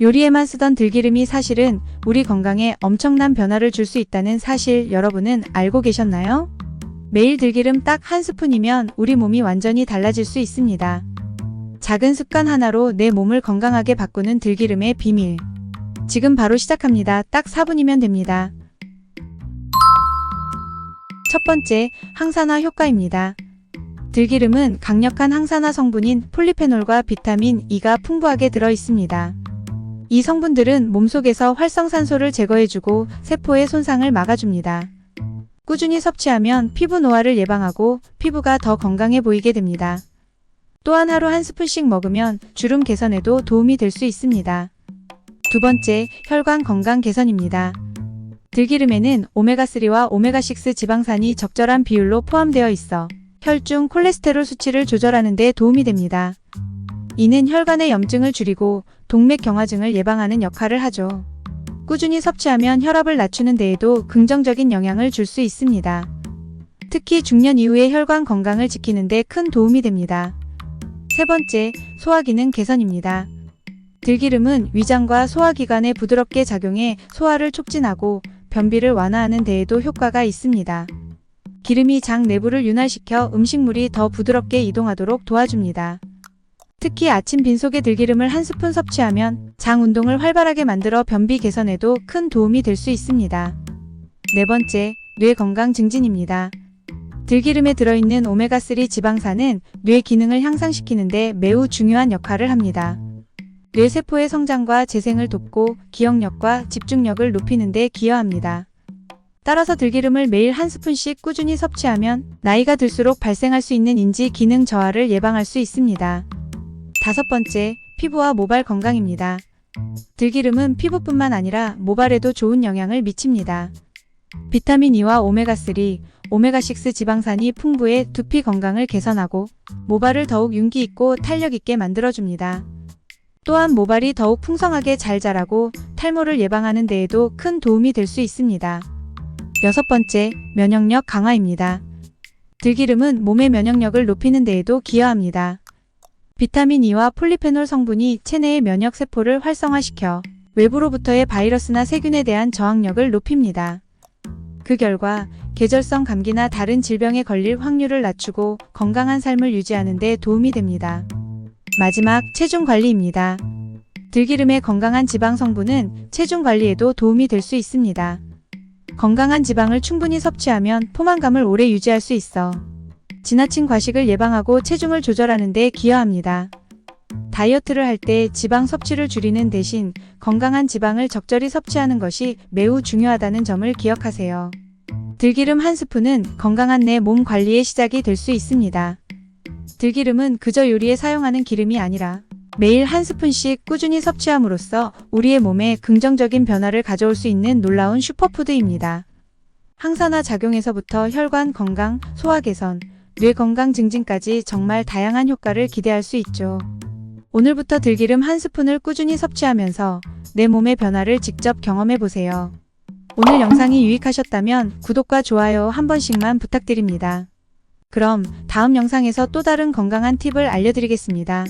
요리에만 쓰던 들기름이 사실은 우리 건강에 엄청난 변화를 줄 수 있다는 사실 여러분은 알고 계셨나요? 매일 들기름 딱 한 스푼이면 우리 몸이 완전히 달라질 수 있습니다. 작은 습관 하나로 내 몸을 건강하게 바꾸는 들기름의 비밀. 지금 바로 시작합니다. 딱 4분이면 됩니다. 첫 번째, 항산화 효과입니다. 들기름은 강력한 항산화 성분인 폴리페놀과 비타민 E가 풍부하게 들어 있습니다. 이 성분들은 몸속에서 활성산소를 제거해주고 세포의 손상을 막아줍니다. 꾸준히 섭취하면 피부 노화를 예방하고 피부가 더 건강해 보이게 됩니다. 또한 하루 한 스푼씩 먹으면 주름 개선에도 도움이 될 수 있습니다. 두 번째, 혈관 건강 개선입니다. 들기름에는 오메가3와 오메가6 지방산이 적절한 비율로 포함되어 있어 혈중 콜레스테롤 수치를 조절하는 데 도움이 됩니다. 이는 혈관의 염증을 줄이고 동맥 경화증을 예방하는 역할을 하죠. 꾸준히 섭취하면 혈압을 낮추는 데에도 긍정적인 영향을 줄 수 있습니다. 특히 중년 이후의 혈관 건강을 지키는 데 큰 도움이 됩니다. 세 번째, 소화기능 개선입니다. 들기름은 위장과 소화기관에 부드럽게 작용해 소화를 촉진하고 변비를 완화하는 데에도 효과가 있습니다. 기름이 장 내부를 윤활시켜 음식물이 더 부드럽게 이동하도록 도와줍니다. 특히 아침 빈속에 들기름을 한 스푼 섭취하면 장 운동을 활발하게 만들어 변비 개선에도 큰 도움이 될 수 있습니다. 네 번째, 뇌 건강 증진입니다. 들기름에 들어있는 오메가3 지방산은 뇌 기능을 향상시키는데 매우 중요한 역할을 합니다. 뇌세포의 성장과 재생을 돕고 기억력과 집중력을 높이는 데 기여합니다. 따라서 들기름을 매일 한 스푼씩 꾸준히 섭취하면 나이가 들수록 발생할 수 있는 인지 기능 저하를 예방할 수 있습니다. 다섯 번째, 피부와 모발 건강입니다. 들기름은 피부뿐만 아니라 모발에도 좋은 영향을 미칩니다. 비타민 E와 오메가3, 오메가6 지방산이 풍부해 두피 건강을 개선하고 모발을 더욱 윤기 있고 탄력 있게 만들어줍니다. 또한 모발이 더욱 풍성하게 잘 자라고 탈모를 예방하는 데에도 큰 도움이 될 수 있습니다. 여섯 번째, 면역력 강화입니다. 들기름은 몸의 면역력을 높이는 데에도 기여합니다. 비타민 E와 폴리페놀 성분이 체내의 면역 세포를 활성화시켜 외부로부터의 바이러스나 세균에 대한 저항력을 높입니다. 그 결과 계절성 감기나 다른 질병에 걸릴 확률을 낮추고 건강한 삶을 유지하는 데 도움이 됩니다. 마지막 체중 관리입니다. 들기름의 건강한 지방 성분은 체중 관리에도 도움이 될 수 있습니다. 건강한 지방을 충분히 섭취하면 포만감을 오래 유지할 수 있어 지나친 과식을 예방하고 체중을 조절하는 데 기여합니다. 다이어트를 할 때 지방 섭취를 줄이는 대신 건강한 지방을 적절히 섭취하는 것이 매우 중요하다는 점을 기억하세요. 들기름 한 스푼은 건강한 내 몸 관리의 시작이 될 수 있습니다. 들기름은 그저 요리에 사용하는 기름이 아니라 매일 한 스푼씩 꾸준히 섭취함으로써 우리의 몸에 긍정적인 변화를 가져올 수 있는 놀라운 슈퍼푸드입니다. 항산화 작용에서부터 혈관 건강, 소화 개선, 뇌 건강 증진까지 정말 다양한 효과를 기대할 수 있죠. 오늘부터 들기름 한 스푼을 꾸준히 섭취하면서 내 몸의 변화를 직접 경험해 보세요. 오늘 영상이 유익하셨다면 구독과 좋아요 한 번씩만 부탁드립니다. 그럼 다음 영상에서 또 다른 건강한 팁을 알려드리겠습니다.